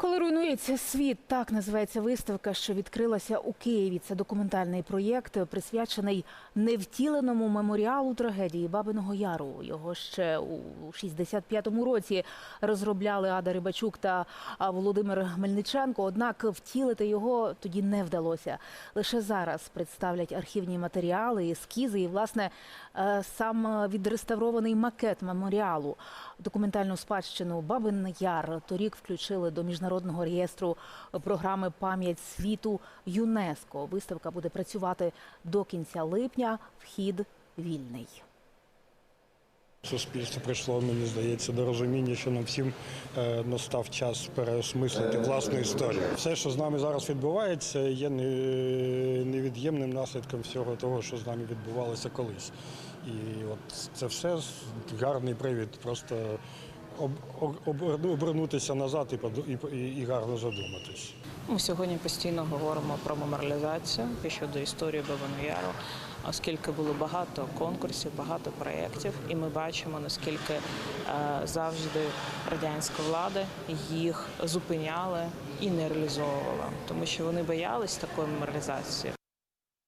Коли руйнується світ, так називається виставка, що відкрилася у Києві. Це документальний проєкт, присвячений невтіленому меморіалу трагедії Бабиного Яру. Його ще у 65-му році розробляли Ада Рибачук та Володимир Мельниченко. Однак втілити його тоді не вдалося. Лише зараз представлять архівні матеріали, ескізи і власне е, сам відреставрований макет меморіалу. Документальну спадщину Бабин Яр торік включили до міжнародного реєстру програми Пам'ять світу ЮНЕСКО. Виставка буде працювати до кінця липня. Вхід вільний. Суспільство прийшло, мені здається, до розуміння, що нам всім е, настав час переосмислити власну історію. Все, що з нами зараз відбувається, є не- невід'ємним наслідком всього того, що з нами відбувалося колись. І от це все гарний привід просто обернутися назад і, і, гарно задуматись. Ми сьогодні постійно говоримо про меморіалізацію і щодо історії Бабану Яру, оскільки було багато конкурсів, багато проєктів, і ми бачимо, наскільки е, завжди радянська влада їх зупиняла і не реалізовувала, тому що вони боялись такої меморіалізації.